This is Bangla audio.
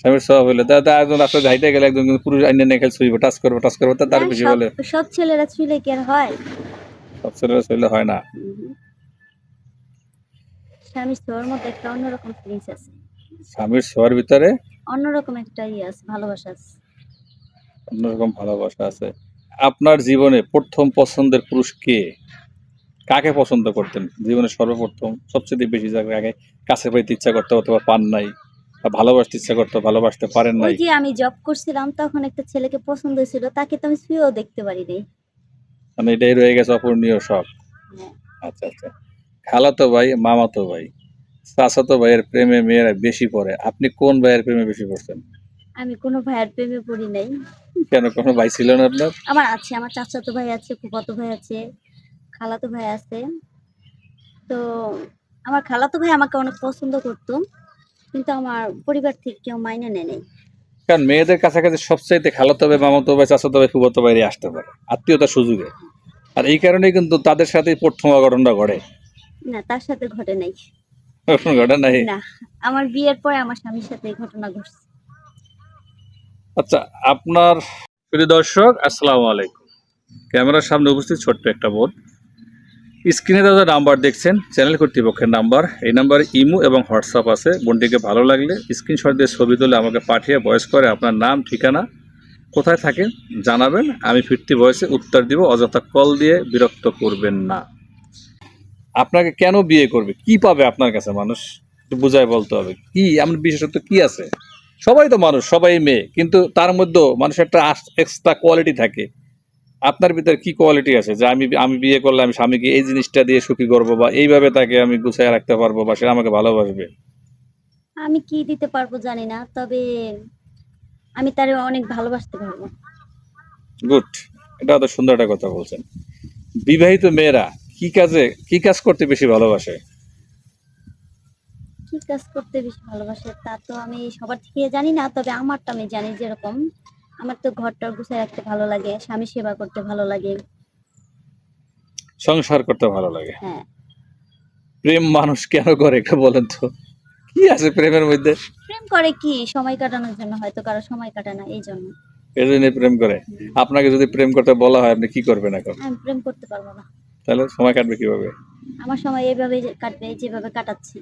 স্বামীর স্বভাব হইলে। তা তা একজন রাস্তায় যাইতে গেলে একজন কিন্তু পুরুষ আইনে নিয়ে খেলে ছুঁইব টাচ করব টাচ করব তার বেশি বলে। সব ছেলেরা ছুলে কি আর হয়? সব ছেলেরা ছুঁইলে হয় না। স্বামীর মধ্যে একটা অন্যরকম ফিলিংস আছে। স্বামীর ভিতরে? অন্যরকম একটা ইয়ে আছে ভালোবাসা আছে। অন্যরকম ভালোবাসা আছে। আপনার জীবনে প্রথম পছন্দের পুরুষ কে? কাকে পছন্দ করতেন? জীবনে সর্বপ্রথম সবচেয়ে বেশি জায়গায় আগে কাছে পাইতে ইচ্ছা করতে অথবা পান নাই? ভালোবাসতে ইচ্ছা করতে ভালোবাসতে পারেন ওই নাই। যে আমি জব করছিলাম তখন একটা ছেলেকে পছন্দ ছিল তাকে তো আমি ছুঁয়েও দেখতে পারি নাই মানে এটাই রয়ে গেছে অপূর্ণীয় শখ হ্যাঁ। আচ্ছা আচ্ছা। খালাতো ভাই মামাতো ভাই চাচাতো ভাইয়ের প্রেমে মেয়েরা বেশি পড়ে। আপনি কোন ভাইয়ের প্রেমে বেশি পড়ছেন? আমি কোনো ভাইয়ের প্রেমে পড়ি নাই। কেন কোনো ভাই ছিল না আপনার? আমার আছে আমার চাচাতো ভাই আছে ফুফাতো ভাই আছে খালাতো ভাই আছে। তো আমার খালাতো ভাই আমাকে অনেক পছন্দ করতো। কিন্তু আমার পরিবার থেকে কেউ মাইনে নেয় নাই। কারণ মেয়েদের কাছাকাছি সবচাইতে খালাতো ভাই মামাতো ভাই চাচাতো ভাই ফুবাতো ভাইরে আসতে পারে। আত্মীয়তার সুযোগে। আর এই কারণেই কিন্তু তাদের সাথে প্রথম অঘটনটা ঘটে। না তার সাথে ঘটে নাই। ঘটে নাই? না আমার বিয়ের পরে আমার স্বামীর সাথে এই ঘটনা ঘটছে। আচ্ছা আপনার প্রিয় দর্শক আসসালামু আলাইকুম। ক্যামেরার সামনে উপস্থিত ছোট্ট একটা বোর্ড স্ক্রিনে দাদা নাম্বার দেখছেন, চ্যানেল কর্তৃপক্ষের নাম্বার। এই নাম্বারে ইমো এবং হোয়াটসঅ্যাপ আছে। বোনটিকে ভালো লাগলে স্ক্রিনশট দিয়ে ছবি তুলে আমাকে পাঠিয়ে ভয়েস করে আপনার নাম, ঠিকানা, কোথায় থাকেন জানাবেন। আমি ফিরতি ভয়েসে উত্তর দিব, অযথা কল দিয়ে বিরক্ত করবেন না। আপনাকে কেন বিয়ে করবে? কি পাবে আপনার কাছে মানুষ? একটু বুঝায় বলতে হবে। কি, এমন বিশেষত্ব কি আছে? সবাই তো মানুষ, সবাই মেয়ে। কিন্তু তার মধ্যেও মানুষের একটা এক্সট্রা কোয়ালিটি থাকে। আপনার ভিতরে কি কোয়ালিটি আছে? যে আমি আমি বিয়ে করলে আমি স্বামীকে এই জিনিসটা দিয়ে সুখী করব বা এইভাবে তাকে আমি গুছিয়ে রাখতে পারব বা সে আমাকে ভালোবাসবে? আমি কি দিতে পারব জানি না তবে আমি তারে অনেক ভালোবাসতে পারব। গুড এটা তো সুন্দর একটা কথা বলছেন। বিবাহিত মেয়েরা কি কাজে কি কাজ করতে বেশি ভালোবাসে? কি কাজ করতে বেশি ভালোবাসে তা তো আমি সবার থেকে জানি না তবে আমারটা আমি জানি যেরকম। আমার তো ঘরটা গুছিয়ে রাখতে ভালো লাগে স্বামী সেবা করতে ভালো লাগে। সংসার করতে ভালো লাগে। হ্যাঁ। প্রেম মানুষ কেন করে বলেন তো? কি আছে প্রেমের মধ্যে? প্রেম করে কি? সময় কাটানোর জন্য হয়তো কারও সময় কাটে না এই জন্য। এই জন্য প্রেম করে। আপনাকে যদি প্রেম করতে বলা হয় আপনি কি করবেন এখন? আমি প্রেম করতে পারব না। তাহলে সময় কাটবে কীভাবে? আমার সময় এইভাবে কাটবে যেভাবে কাটাচ্ছি।